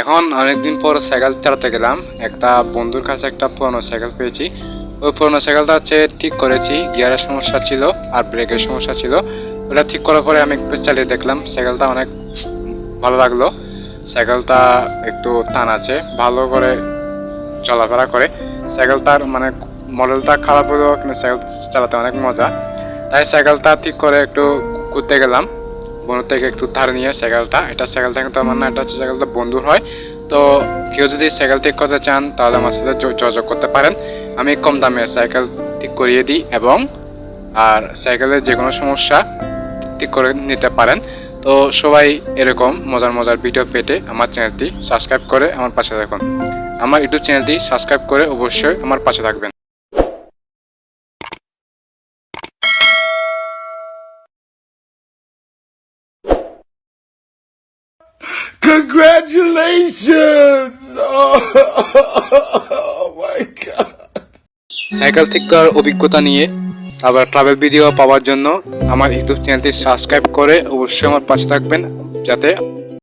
এখন অনেকদিন পর সাইকেল চালাতে গেলাম। একটা বন্ধুর কাছে একটা পুরনো সাইকেল পেয়েছি। ওই পুরনো সাইকেলটা হচ্ছে ঠিক করেছি। গিয়ারের সমস্যা ছিল আর ব্রেকের সমস্যা ছিল। ওটা ঠিক করার পরে আমি একটু চালিয়ে দেখলাম। সাইকেলটা অনেক ভালো লাগল। সাইকেলটা একটু টান আছে। ভালো করে চলাফেরা করে। সাইকেলটার মানে মডেলটা খারাপ হলেও কিন্তু সাইকেল চালাতে অনেক মজা। তাই সাইকেলটা ঠিক করে একটু ঘুরতে গেলাম। বন্ধুর থেকে একটু ধার নিয়ে সাইকেলটা এটা সাইকেলটা কিন্তু আমার না, এটা হচ্ছে সাইকেলটা বন্ধুর হয়। তো কেউ যদি সাইকেল ঠিক করতে চান, তাহলে আমার সাথে যোগাযোগ করতে পারেন। আমি কম দামে সাইকেল ঠিক করিয়ে দিই এবং, আর সাইকেলের যে কোনো সমস্যা ঠিক করে নিতে পারেন। তো সবাই এরকম মজার মজার ভিডিও পেতে আমার চ্যানেলটি সাবস্ক্রাইব করে আমার পাশে থাকুন। আমার ইউটিউব চ্যানেলটি সাবস্ক্রাইব করে অবশ্যই আমার পাশে থাকবেন। Congratulations! Oh, my God. Cycle ঠিক করার অভিজ্ঞতা নিয়ে আবার ট্রাভেল ভিডিও পাওয়ার জন্য আমার ইউটিউব চ্যানেলটি সাবস্ক্রাইব করে অবশ্যই আমার পাশে থাকবেন যাতে